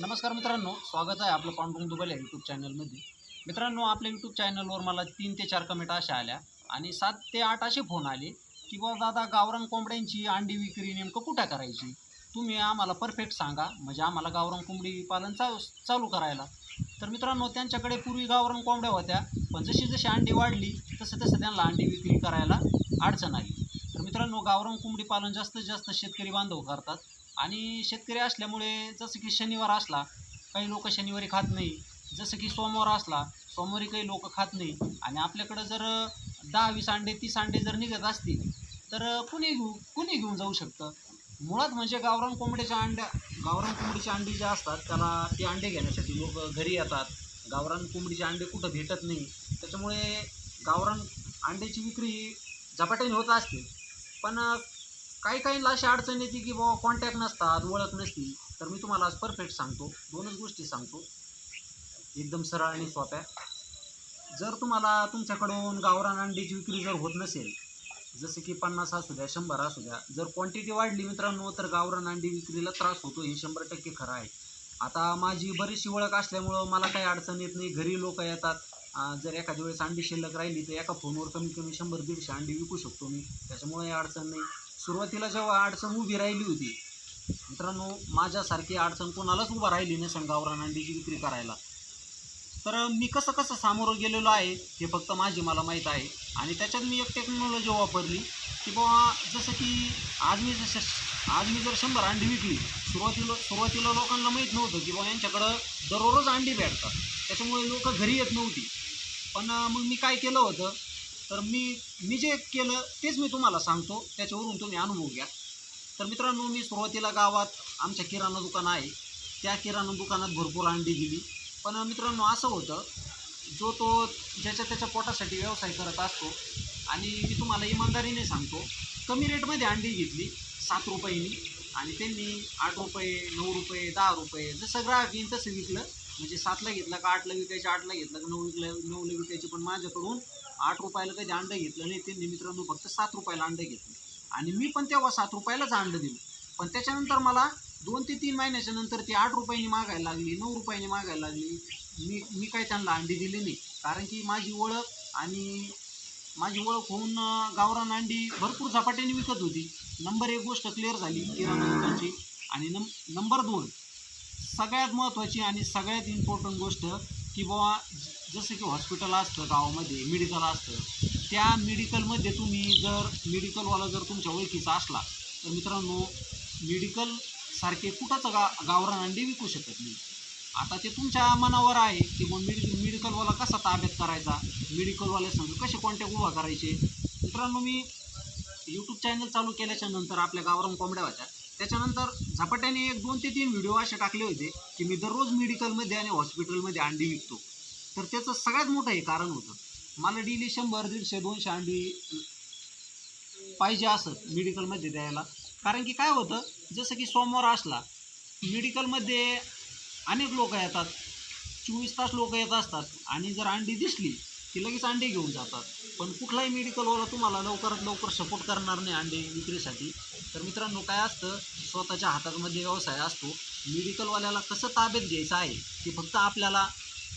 नमस्कार मित्रांनो स्वागत आहे आपलं पांडुरंग दुबल या यूट्यूब चॅनलमध्ये मित्रांनो आपल्या यूट्यूब चॅनलवर मला तीन ते चार कमेंट अशा आल्या आणि सात ते आठ असे फोन आले की बुवा दादा गावरान कोंबड्यांची अंडी विक्री नेमकं कुठं करायची? तुम्ही आम्हाला परफेक्ट सांगा. म्हणजे आम्हाला गावरान कोंबडी पालन चालू चालू करायला. तर मित्रांनो त्यांच्याकडे पूर्वी गावरान कोंबड्या होत्या पण जशी जशी अंडी वाढली तसं तसं त्यांना अंडी विक्री करायला अडचण आली. तर मित्रांनो गावरान कोंबडी पालन जास्तीत जास्त शेतकरी बांधव करतात. आणि शेतकरी असल्यामुळे जसं की शनिवार असला काही लोक शनिवारी खात नाही. जसं की सोमवार असला सोमवारी काही लोक खात नाही. आणि आपल्याकडं जर दहा वीस अंडे तीस अंडे जर निघत असतील तर कुणी घेऊ कुणी घेऊन जाऊ शकतं? मुळात म्हणजे गावरान कोंबड्याच्या अंड्या गावरान कोंबडीच्या अंडी ज्या असतात त्याला ते अंडे घेण्यासाठी लोक घरी येतात. गावरान कोंबडीचे अंडे कुठं भेटत नाही. त्याच्यामुळे गावरान अंड्याची विक्री झपाट्याने होत असते. पण काही काहींना अशी अडचण येते की बाबा कॉन्टॅक्ट नसतात ओळख नसती तर मी तुम्हाला आज परफेक्ट सांगतो. दोनच गोष्टी सांगतो. एकदम सरळ आणि सोप्या. जर तुम्हाला तुमच्याकडून गावरान अंडीची विक्री जर होत नसेल जसं की पन्नास असू द्या शंभर असू द्या जर क्वांटिटी वाढली मित्रांनो तर गावरान अंडी विक्रीला त्रास होतो. हे शंभर टक्के खरं आहे. आता माझी बरीचशी ओळख असल्यामुळं मला काही अडचण येत नाही. घरी लोक येतात. जर एखाद्या वेळेस अंडी शिल्लक राहिली तर एका फोनवर कमीत कमी शंभर दीडशे अंडी विकू शकतो मी. त्याच्यामुळे अडचण नाही. सुरुवातीला जेव्हा अडचण उभी राहिली होती मित्रांनो माझ्यासारखी अडचण कोणालाच उभा राहिली नाही गावरान अंडीची विक्री करायला. तर मी कसं कसं सामोरं गेलेलो आहे हे फक्त माझी मला माहीत आहे. आणि त्याच्यात मी एक टेक्नॉलॉजी वापरली की बाबा जसं की आज मी जसं आज मी जर शंभर अंडी विकली सुरुवातीला सुरुवातीला लोकांना माहीत नव्हतं की बाबा यांच्याकडं दररोज अंडी भेटतात. त्याच्यामुळे लोक घरी येत नव्हती. पण मग मी काय केलं होतं तर मी मी जे केलं तेच मी तुम्हाला सांगतो. त्याच्यावरून तुम्ही अनुभव घ्या. तर मित्रांनो मी सुरुवातीला गावात आमच्या किराणा दुकान आहे. त्या किराणा दुकानात भरपूर अंडी दिली. पण मित्रांनो असं होतं जो तो ज्याच्या त्याच्या पोटासाठी व्यवसाय करत असतो आणि मी तुम्हाला इमानदारीने सांगतो कमी रेटमध्ये अंडी घेतली सात रुपयांनी. आणि त्यांनी आठ रुपये नऊ रुपये दहा रुपये जसं ग्राहक येईन तसं विकलं. म्हणजे सातला घेतलं का आठला विकायचे आठला घेतलं का नऊ विकलं नऊला विकायचे पण माझ्याकडून आठ रुपयाला कधी अंडं घेतलं नाही त्यांनी मित्रांनो फक्त सात रुपयाला अंडं घेतलं. आणि मी पण तेव्हा सात रुपयालाच अंडं दिलं. पण त्याच्यानंतर मला दोन ते तीन महिन्याच्या नंतर ती आठ रुपयांनी मागायला लागली नऊ रुपयांनी मागायला लागली. मी मी काही त्यांना अंडी दिली नाही. कारण की माझी ओळख आणि माझी ओळख होऊन गावरान अंडी भरपूर झपाट्याने विकत होती. नंबर एक गोष्ट क्लिअर झाली किराणा दुकानची. आणि नंबर दोन सगळ्यात महत्त्वाची आणि सगळ्यात इम्पॉर्टंट गोष्ट की बाबा जसं की हॉस्पिटल असतं गावामध्ये मेडिकल असतं त्या मेडिकलमध्ये तुम्ही जर मेडिकलवाला जर तुमच्या ओळखीचा असला तर मित्रांनो मेडिकल सारखे कुठंच गा गावरान अंडे विकू शकत नाही. आता ते तुमच्या मनावर आहे की मग मेडिकल मेडिकलवाला कसा ताब्यात करायचा? मेडिकलवाले संग कसे कॉन्टॅक्ट उभा करायचे? मित्रांनो मी यूट्यूब चॅनल चालू केल्याच्यानंतर आपल्या गावरान कोंबड्या होत्या. त्याच्यानंतर झपाट्याने एक दोन ते तीन व्हिडिओ असे टाकले होते की मी दररोज मेडिकलमध्ये आणि हॉस्पिटलमध्ये अंडी विकतो. तर त्याचं सगळ्यात मोठं हे कारण होतं. मला डेली शंभर दीडशे दोनशे अंडी पाहिजे असत मेडिकलमध्ये द्यायला. कारण की काय होतं जसं की सोमवार असला मेडिकलमध्ये अनेक लोक येतात चोवीस तास लोक येत असतात आणि जर अंडी दिसली की लगेच अंडे घेऊन जातात. पण कुठलाही मेडिकलवाला तुम्हाला लवकरात लवकर सपोर्ट करणार नाही अंडे विक्रीसाठी. तर मित्रांनो काय असतं स्वतःच्या हातामध्ये व्यवसाय असतो. मेडिकलवाल्याला कसं ताब्यात घ्यायचं आहे ते फक्त आपल्याला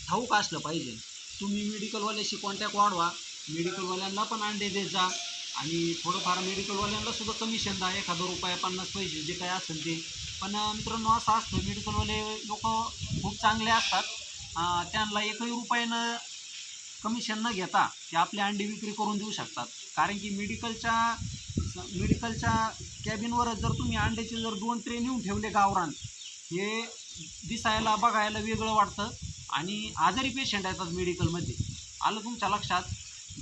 ठाऊक असलं पाहिजे. तुम्ही मेडिकलवाल्याशी कॉन्टॅक्ट वाढवा. मेडिकलवाल्यांना पण अंडे देत जा. आणि थोडंफार मेडिकलवाल्यांना सुद्धा कमिशन द्या. एखादा रुपया पन्नास पैसे जे काय असेल ते. पण मित्रांनो असं असतं मेडिकलवाले लोक खूप चांगले असतात. त्यांना एकही रुपयानं कमिशन न घेता ते आपली अंडी विक्री करून देऊ शकतात. कारण की मेडिकलच्या मेडिकलच्या कॅबिनवरच जर तुम्ही अंड्याचे जर दोन ट्रे नेऊन ठेवले गावरान हे दिसायला बघायला वेगळं वाटतं. आणि आजारी पेशंट येतात मेडिकलमध्ये. आलं तुमच्या लक्षात?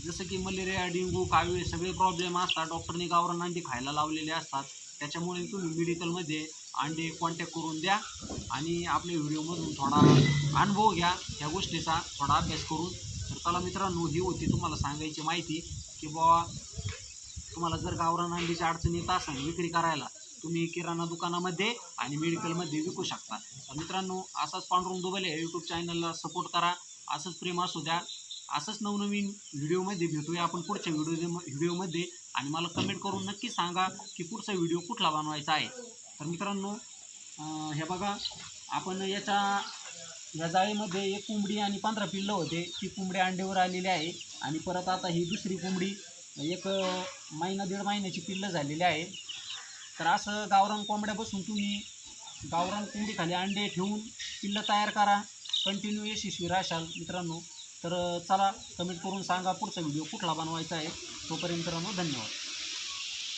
जसं की मलेरिया डेंगू कावीळ सगळे प्रॉब्लेम असतात. डॉक्टरने गावरान अंडी खायला लावलेले असतात. त्याच्यामुळे तुम्ही मेडिकलमध्ये अंडे कॉन्टॅक्ट करून द्या आणि आपल्या व्हिडिओमधून थोडा अनुभव घ्या. ह्या गोष्टीचा थोडा अभ्यास करून तर चला मित्रांनो ही होती तुम्हाला सांगायची माहिती की बुवा तुम्हाला जर गावरान अंडीची अडचण येत असेल विक्री करायला तुम्ही किराणा दुकानामध्ये आणि मेडिकलमध्ये विकू शकता. तर मित्रांनो असाच पांडुरंग दुबले या यूट्यूब चॅनलला सपोर्ट करा असंच प्रेम असू द्या. असंच नवनवीन व्हिडिओमध्ये भेटूया आपण पुढच्या व्हिडिओ व्हिडिओमध्ये. आणि मला कमेंट करून नक्की सांगा की पुढचा व्हिडिओ कुठला बनवायचा आहे. तर मित्रांनो हे बघा आपण याच्या या जाळीमध्ये एक कोंबडी आणि पंधरा पिल्लं होते. ती कोंबडी अंड्यावर आलेली आहे. आणि परत आता ही दुसरी कोंबडी एक महिना दीड महिन्याची पिल्लं झालेली आहे. तर असं गावरान कोंबड्या बसून तुम्ही गावरान कोंबडीखाली अंडे ठेवून पिल्लं तयार करा. कंटिन्यू यशस्वी राशाल मित्रांनो. तर चला कमेंट करून सांगा पुढचा व्हिडिओ कुठला बनवायचा आहे. तोपर्यंत मित्रांनो धन्यवाद.